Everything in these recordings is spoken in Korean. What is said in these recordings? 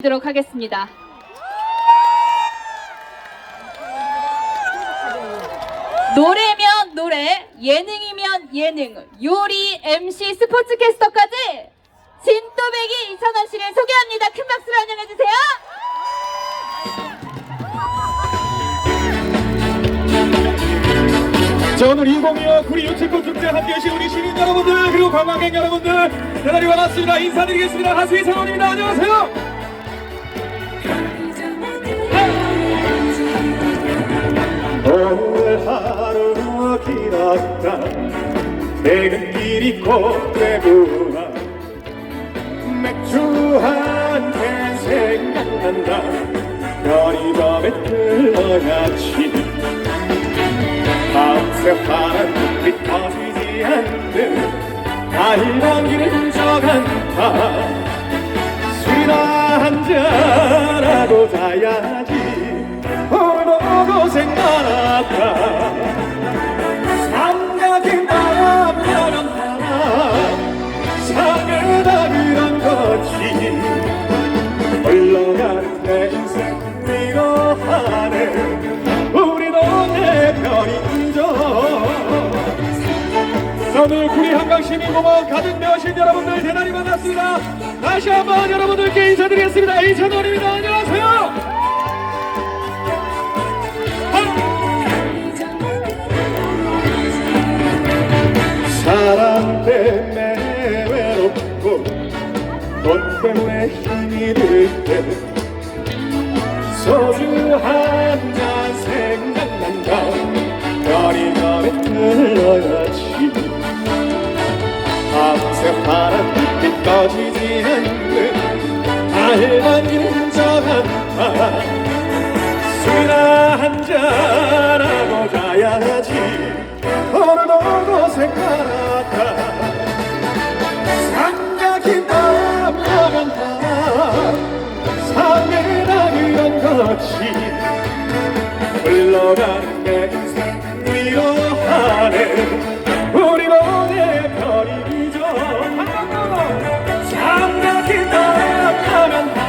드리도록 하겠습니다. 노래면 노래, 예능이면 예능, 요리, MC, 스포츠 캐스터까지 진또배기 이찬원 씨를 소개합니다. 큰 박수로 환영해 주세요. 자 오늘 2025 구리 유채꽃 축제 함께 하신 우리 시민 여러분들 그리고 관광객 여러분들 대단히 반갑습니다 인사드리겠습니다 가수 이찬원입니다 안녕하세요 오늘 하루 길었다 퇴근길이 곧 되구나 맥주 한 캔 생각난다. 별이 밤에 흘러야지 밤새 파란 빛 터지지 않는 달랑 길을 져간다 오늘 구리 한강 시민공원 가득 메우신 여러분들 대단히 반갑습니다. 다시 한번 여러분들께 인사드리겠습니다. 이찬원입니다. 안녕하세요. 사람 때문에 외롭고 돈 때문에 힘이 들때 흘러가는 내 인생 위로하네. 우리 동네 별이죠 삼각인 밤야간 밤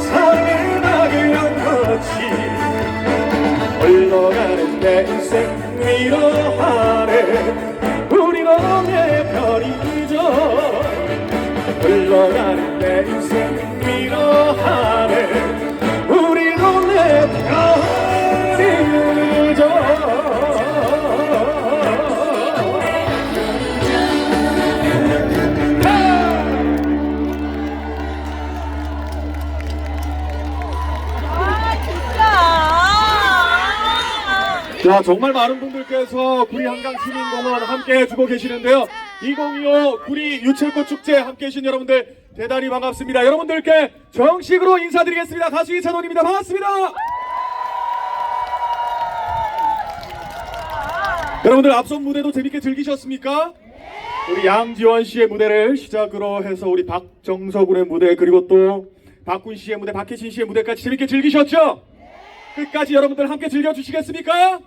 상해나 그런 거지. 흘러가는 내 인생 위로하네. 우리 동네 별이죠 흘러가는 내 인생 위로하네 자 정말 많은 분들께서 구리 한강 시민공원 함께 해주고 계시는데요. 2025 구리 유채꽃 축제 함께 해주신 여러분들 대단히 반갑습니다. 여러분들께 정식으로 인사드리겠습니다. 가수 이찬원입니다. 반갑습니다. 여러분들 앞선 무대도 재밌게 즐기셨습니까? 우리 양지원 씨의 무대를 시작으로 해서 우리 박정석 군의 무대 그리고 또 박군 씨의 무대 박혜진 씨의 무대까지 재밌게 즐기셨죠? 끝까지 여러분들 함께 즐겨주시겠습니까?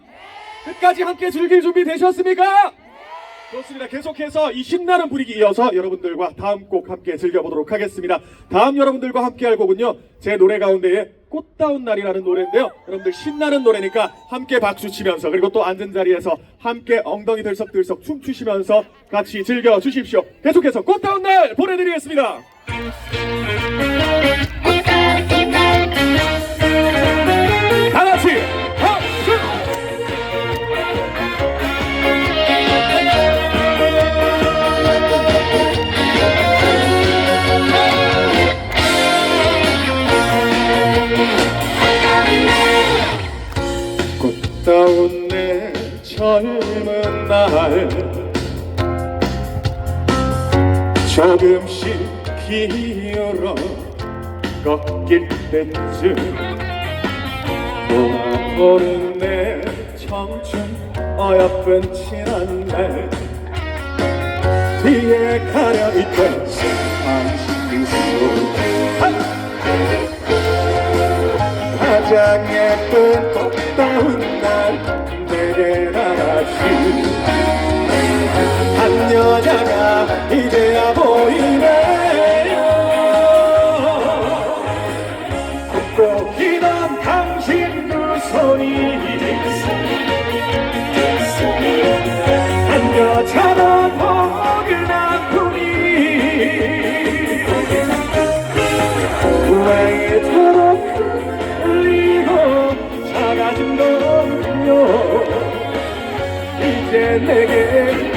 끝까지 함께 즐길 준비 되셨습니까? 좋습니다. 계속해서 이 신나는 분위기 이어서 여러분들과 다음 곡 함께 즐겨보도록 하겠습니다. 다음 여러분들과 함께 할 곡은요. 제 노래 가운데에 꽃다운 날이라는 노래인데요. 여러분들 신나는 노래니까 함께 박수 치면서 그리고 또 앉은 자리에서 함께 엉덩이 들썩들썩 춤추시면서 같이 즐겨주십시오. 계속해서 꽃다운 날 보내드리겠습니다. 다 조금씩 기울어 꺾일 때쯤 돌아보는 내 청춘 어여쁜 지난 날 뒤에 가려 있던 당신 소 가장 예쁜 꽃다운 날 내게 한 사자가 이제야 보이네요 꿈꾸던 당신 그 손이 안겨차던 포근한 꿈이 왜처럼 흘리고 작아진 건요 이제 내게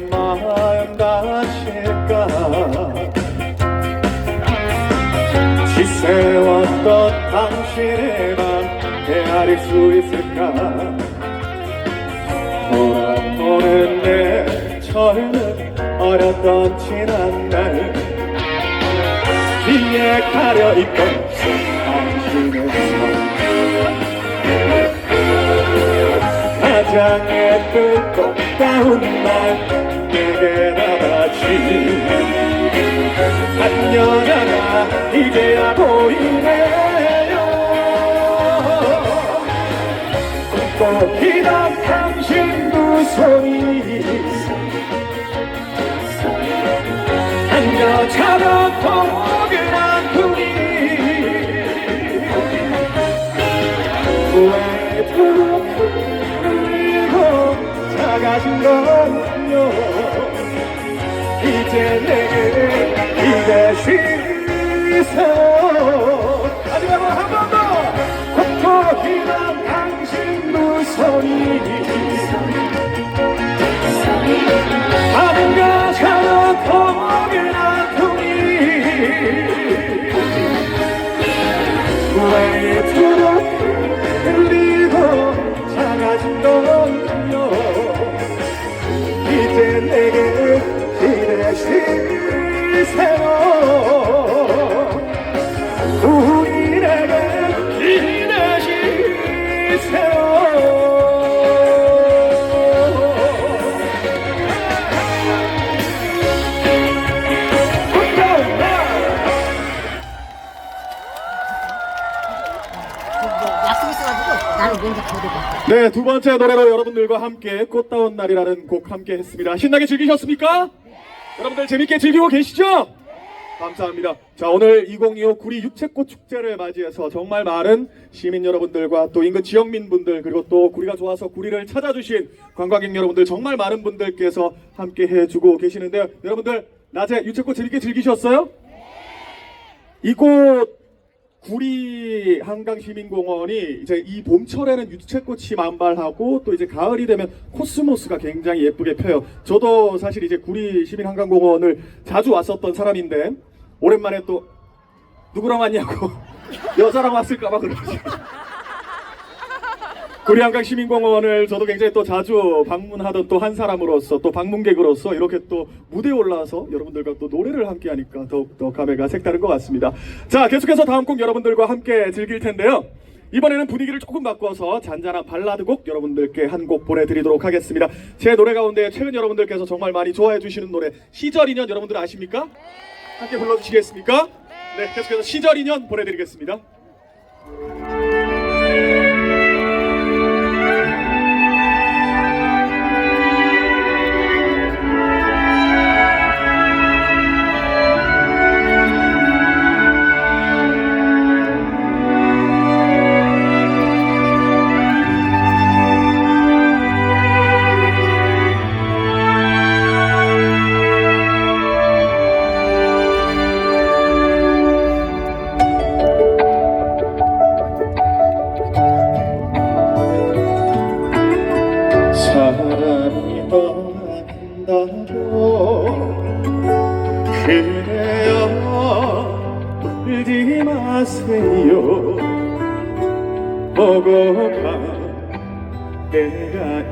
헤아릴 수 있을까? 돌아보는 내 젊은 어렸던 지난날. 뒤에 가려 있던 당신의 손. 가장 예쁜 꽃다운 날 내게 나가지. 한 여자가 이제야 보이 한 여자가 포근한 분이 왜도 흘리고 작아진 건요? 이제 내게 기대시 네, 두 번째 노래로 여러분들과 함께 꽃다운 날이라는 곡 함께 했습니다. 신나게 즐기셨습니까? 여러분들 재밌게 즐기고 계시죠? 감사합니다. 자, 오늘 2025 구리 유채꽃 축제를 맞이해서 정말 많은 시민 여러분들과 또 인근 지역민 분들 그리고 또 구리가 좋아서 구리를 찾아주신 관광객 여러분들 정말 많은 분들께서 함께 해주고 계시는데요. 여러분들 낮에 유채꽃 재밌게 즐기셨어요? 이곳 구리 한강시민공원이 이제 이 봄철에는 유채꽃이 만발하고 또 이제 가을이 되면 코스모스가 굉장히 예쁘게 펴요. 저도 사실 이제 구리 시민 한강공원을 자주 왔었던 사람인데 오랜만에 또 누구랑 왔냐고 여자랑 왔을까봐 그러지. 구리 한강 시민공원을 저도 굉장히 또 자주 방문하던 또 한 사람으로서 또 방문객으로서 이렇게 또 무대에 올라와서 여러분들과 또 노래를 함께 하니까 더욱더 감회가 색다른 것 같습니다. 자, 계속해서 다음 곡 여러분들과 함께 즐길 텐데요. 이번에는 분위기를 조금 바꿔서 잔잔한 발라드 곡 여러분들께 한 곡 보내드리도록 하겠습니다. 제 노래 가운데 최근 여러분들께서 정말 많이 좋아해 주시는 노래 시절 인연 여러분들 아십니까? 함께 불러주시겠습니까? 네, 계속해서 시절 인연 보내드리겠습니다.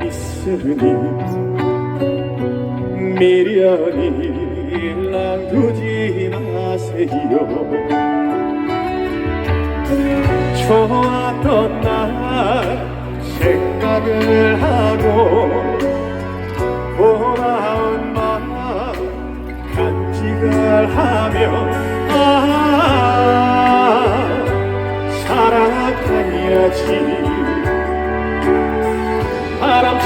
있으니 미련이 일랑두지 마세요. 좋았던 날 생각을 하고 고마운 마음 간직을 하며 아 살아가야지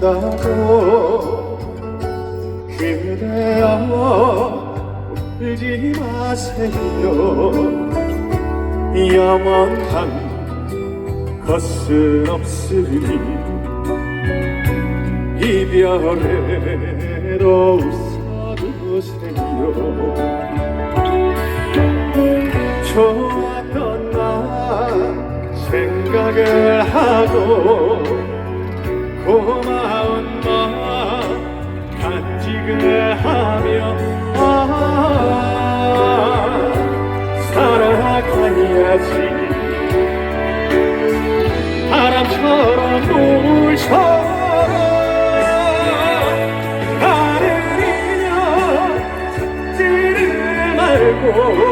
다고 그대여 울지 마세요. 영원한 것은 없으니 이별에도 웃어주세요. 좋았던 나 생각을 하고 고마운 마음 간직을 하며 말고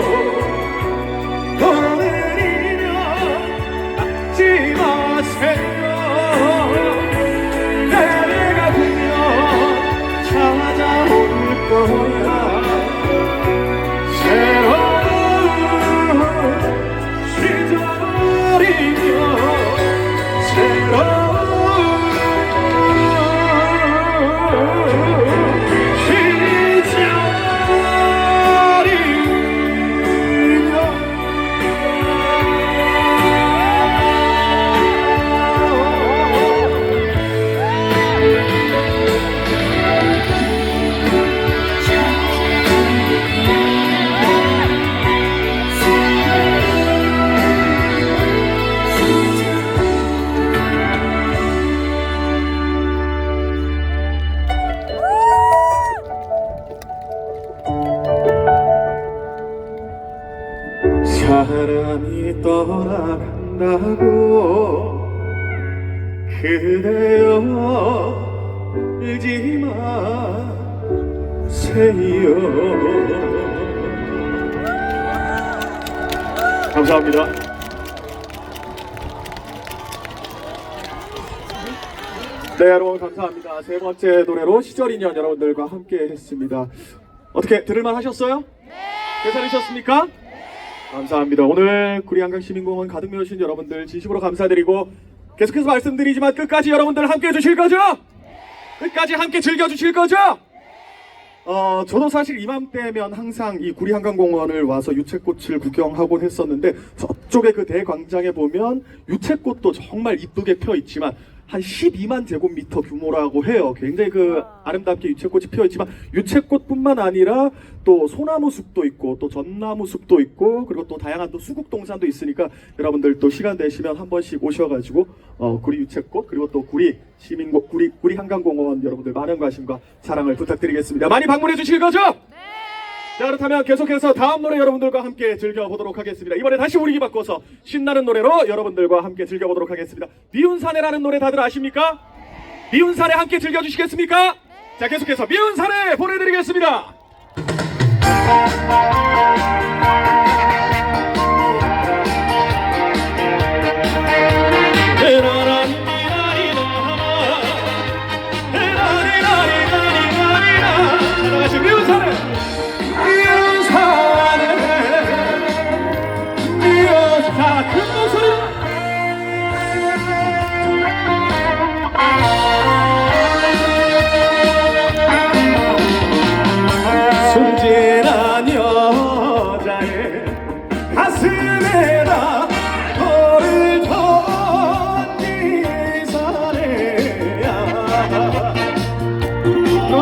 네 여러분 감사합니다 세 번째 노래로 시절 인연 여러분들과 함께 했습니다 어떻게 들을만 하셨어요? 괜찮으셨습니까? 감사합니다. 오늘 구리 한강 시민공원 가득 메우신 여러분들 진심으로 감사드리고 계속해서 말씀드리지만 끝까지 여러분들 함께 해주실 거죠? 끝까지 함께 즐겨주실 거죠? 어, 저도 사실 이맘때면 항상 이 구리 한강공원을 와서 유채꽃을 구경하곤 했었는데 저쪽에 그 대광장에 보면 유채꽃도 정말 이쁘게 펴 있지만 한 12만 제곱미터 규모라고 해요. 굉장히 그 아름답게 유채꽃이 피어 있지만 유채꽃뿐만 아니라 또 소나무 숲도 있고 또 전나무 숲도 있고 그리고 또 다양한 또 수국 동산도 있으니까 여러분들 또 시간 되시면 한 번씩 오셔가지고 어, 구리 유채꽃 그리고 또 구리 시민고 구리 구리 한강공원 여러분들 많은 관심과 사랑을 부탁드리겠습니다. 많이 방문해 주실 거죠? 자 그렇다면 계속해서 다음 노래 여러분들과 함께 즐겨보도록 하겠습니다. 이번에 다시 분위기 바꿔서 신나는 노래로 여러분들과 함께 즐겨보도록 하겠습니다. 미운 사내라는 노래 다들 아십니까? 미운 사내 함께 즐겨주시겠습니까? 자 계속해서 미운 사내 보내드리겠습니다.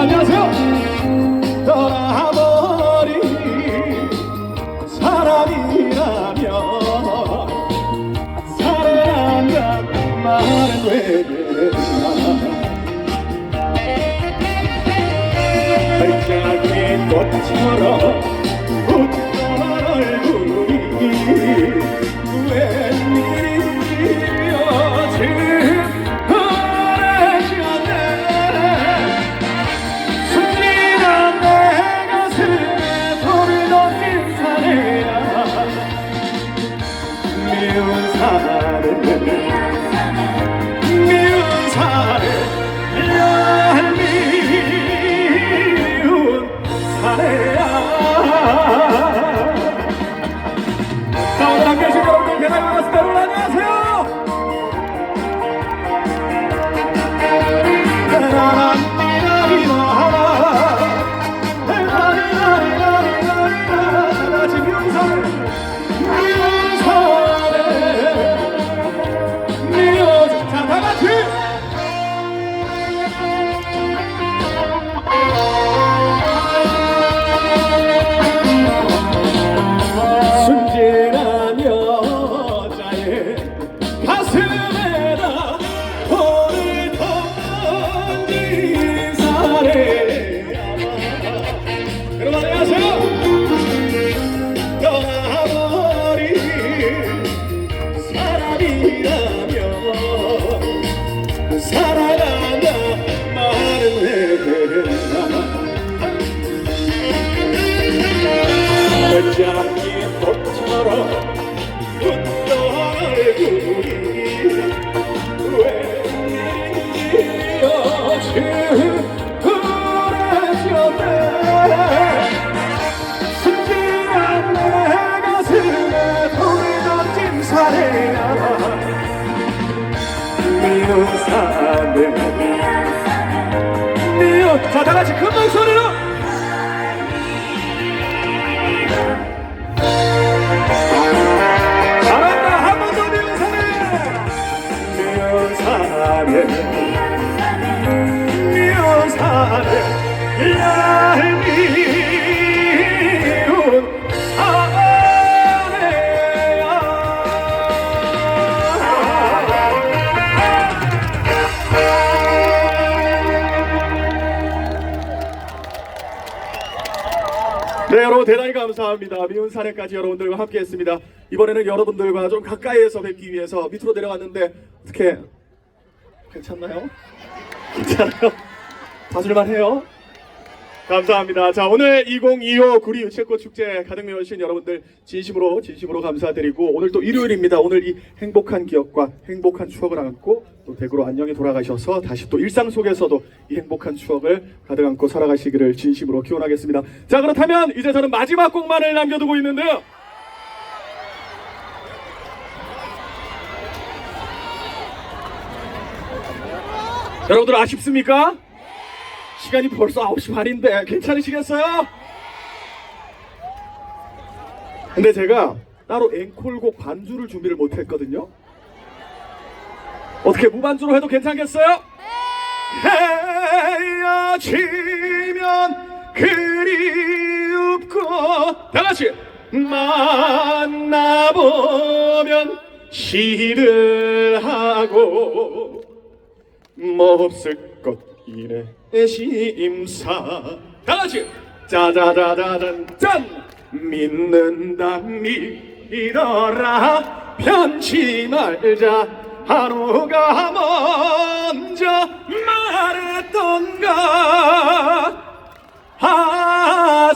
안녕하세요. 떠나버린 사람이라면 사랑한다는 말은 왜 되나 발짝이 꽃처럼 사랑한다 말은 왜 그랬나? 어차피 자 다 같이 큰 목소리로. 잘한다 한 번 더 미운 사내 미운 사내 미운 사내 얄미 여러분 대단히 감사합니다 미운 사내까지 여러분들과 함께 했습니다 이번에는 여러분들과 좀 가까이에서 뵙기 위해서 밑으로 내려갔는데 어떻게 괜찮나요? 괜찮아요? 봐줄만 해요? 감사합니다. 자 오늘 2025 구리 유채꽃 축제 가득 메우신 여러분들 진심으로 진심으로 감사드리고 오늘 또 일요일입니다. 오늘 이 행복한 기억과 행복한 추억을 안고 또 대구로 안녕히 돌아가셔서 다시 또 일상 속에서도 이 행복한 추억을 가득 안고 살아가시기를 진심으로 기원하겠습니다. 자 그렇다면 이제 저는 마지막 곡만을 남겨두고 있는데요. 여러분들 아쉽습니까? 시간이 벌써 9시 반인데 괜찮으시겠어요? 근데 제가 따로 앵콜곡 반주를 준비를 못했거든요. 어떻게 무반주로 해도 괜찮겠어요? 헤어지면 그리웁고 다 같이 만나보면 시를 하고 몹쓸 것 이래 심사. 다 같이. 짜자자자잔. 짠. 믿는다 믿어라 편치 말자. 하루가 먼저 말했던가. 아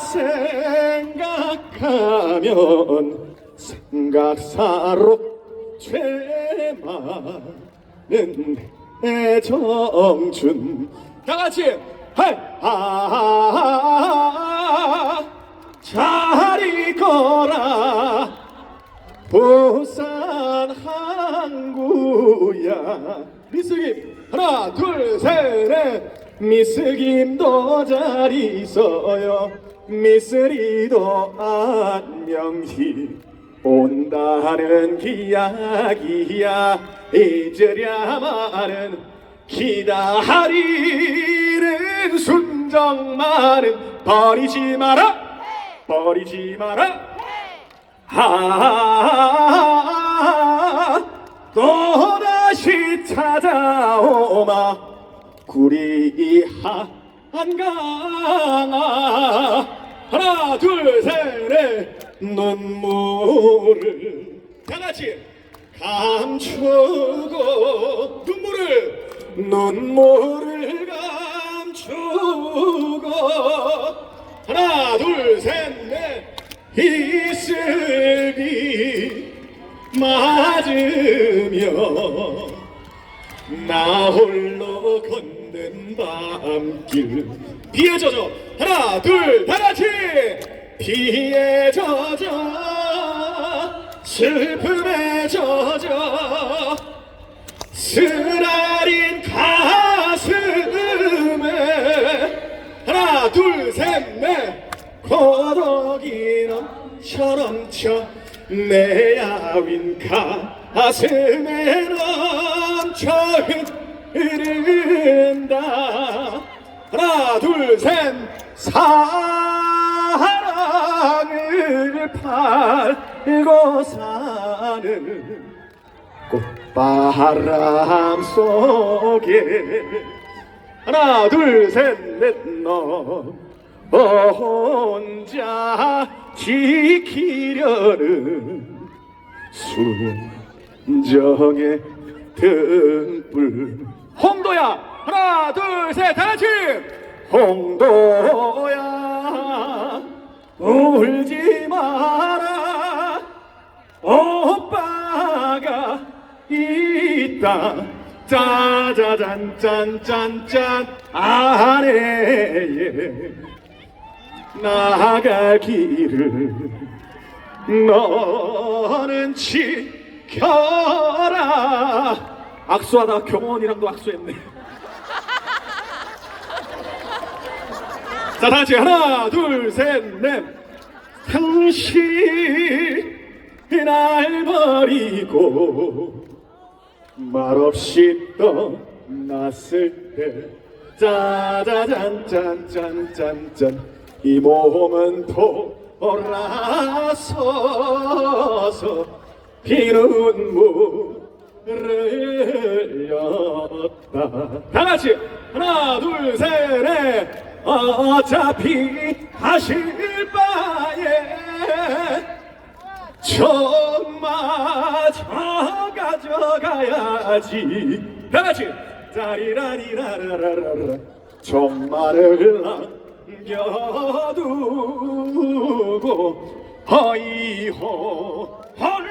생각하면 생각사로 죄 많은 내 정춘 다 같이 하하 잘 있거라 부산 항구야. 미스김. 하나 둘셋넷. 미스김도 잘 있어요. 미스리도 안녕히 온다는 기약이야. 잊으랴 마는 기다리는 순정만은 버리지 마라. 버리지 마라. 하 또다시 찾아오마. 구리 한강아. 하나 둘셋넷 눈물을 다 같이 감추고 눈물을. 눈물을 감추고 하나 둘 셋 넷. 이슬비 맞으며 나 홀로 걷는 밤길. 비에 젖어 하나 둘 다 같이 비에 젖어 슬픔에 젖어 쓰라린 가슴에 하나 둘 셋 넷. 고독이 넘쳐 넘쳐 내 야윈 가슴에 넘쳐 흐른다. 하나 둘 셋 사 팔고 사는 꽃바람 속에. 하나 둘 셋 넷너 혼자 지키려는 순정의 등불. 홍도야! 하나 둘 셋 다같이! 홍도야 울지 마라. 오빠가 있다 짜자잔 짠짠짠. 아래에 나갈 길을 너는 지켜라. 악수하다 경원이랑도 악수했네 자 다 같이 하나 둘 셋 넷. 당신 날 버리고 말없이 떠났을 때. 짜자잔 짠짠짠짠. 이 몸은 돌아서서 문을 였다. 다 같이 하나 둘셋넷 어차피 하실 바에 정마저 가져가야지. 다같이. 짜리라리라라라라. 정마를 남겨두고 허이호 홀로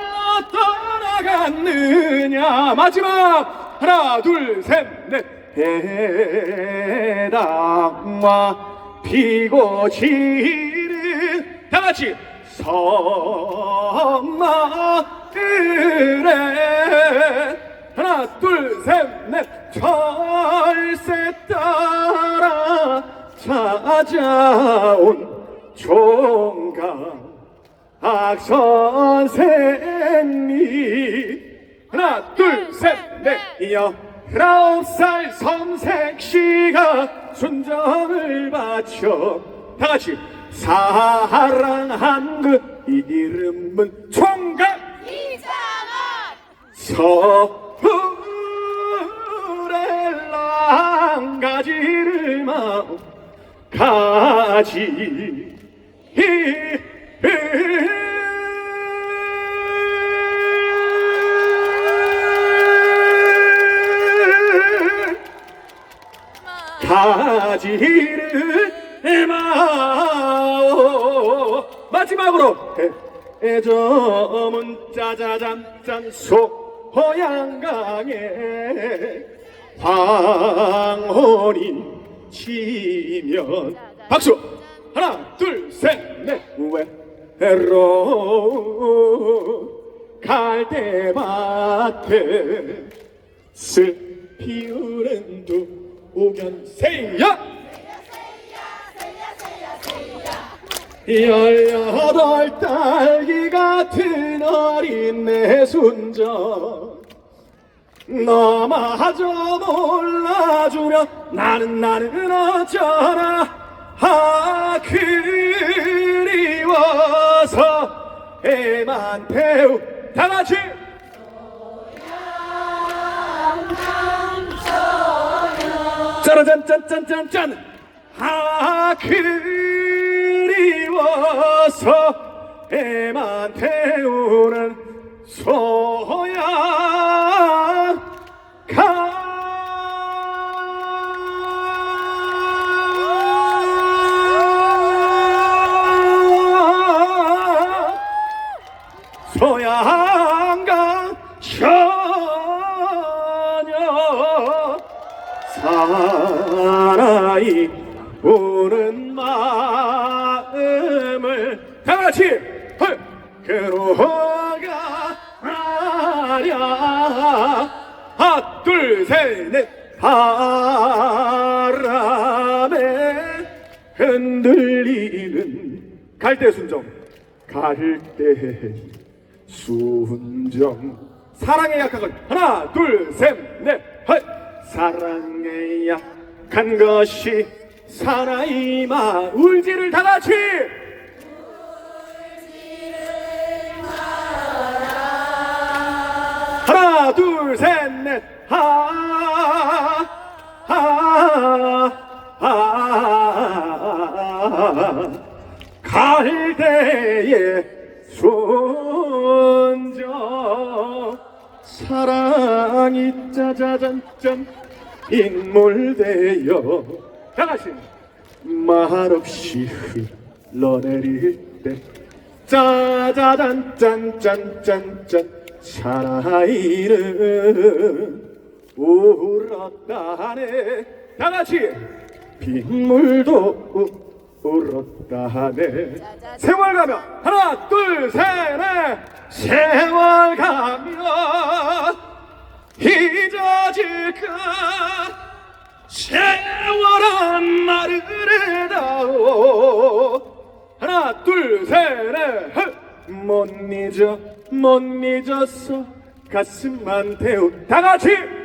떠나갔느냐. 마지막 하나 둘 셋넷 해당화 피고 지는 다같이 성마을에 하나 둘 셋 넷. 철새 따라 찾아온 종각 선생님. 하나 둘 셋넷. 열 아홉 살 섬색시가 순정을 바쳐. 다 같이 사랑한 그 이름은 총각! 서울의 랑 가지를 마음 가지 가지를 마오. 마지막으로 해저문 짜자잔 짠 소 호양강에 황혼이 치면. 박수! 하나 둘 셋넷. 외로운 갈대밭에 슬 피우는 두 오견새야. 열여덟 딸기 같은 어린 내 순정. 너마저 몰라주면 나는 나는 어쩌나. 아 그리워서 애만 태우 다 같이 짜라짠짠짠짠짠. 아 그리워서 애만 태우는 소양 순정. 사랑에 약한 건 하나 둘셋넷 헐 사랑에 약한 것이 사나이마 울지를 다 같이. 하나 둘셋넷 하하하 갈대의 순정 사랑이 짜자잔짠 인물되어 다같이 말없이 흘러내릴 때 짜자잔 짠짠짠짠 사나이는 울었다네. 다같이 빗물도 울었다네. 세월 가면 하나 둘셋넷 세월 가면 잊어질까? 세월한 말을 해다오. 하나 둘셋넷 못 잊어 못 잊었어. 가슴만 태우 다 같이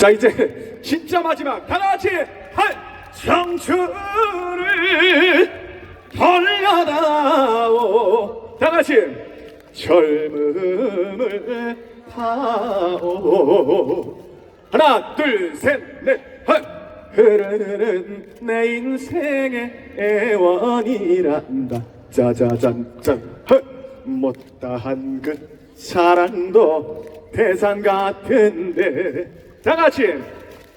자 이제 진짜 마지막. 다 같이 한 청춘을 돌려다오. 다 같이 젊음을 타오. 하나 둘셋넷 흐르는 내 인생의 애원이란다. 짜자잔짠 헐. 못다한 그 사랑도 대상 같은데 다 같이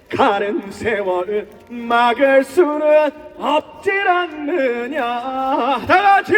가는 세월을 막을 수는 없질 않느냐. 다 같이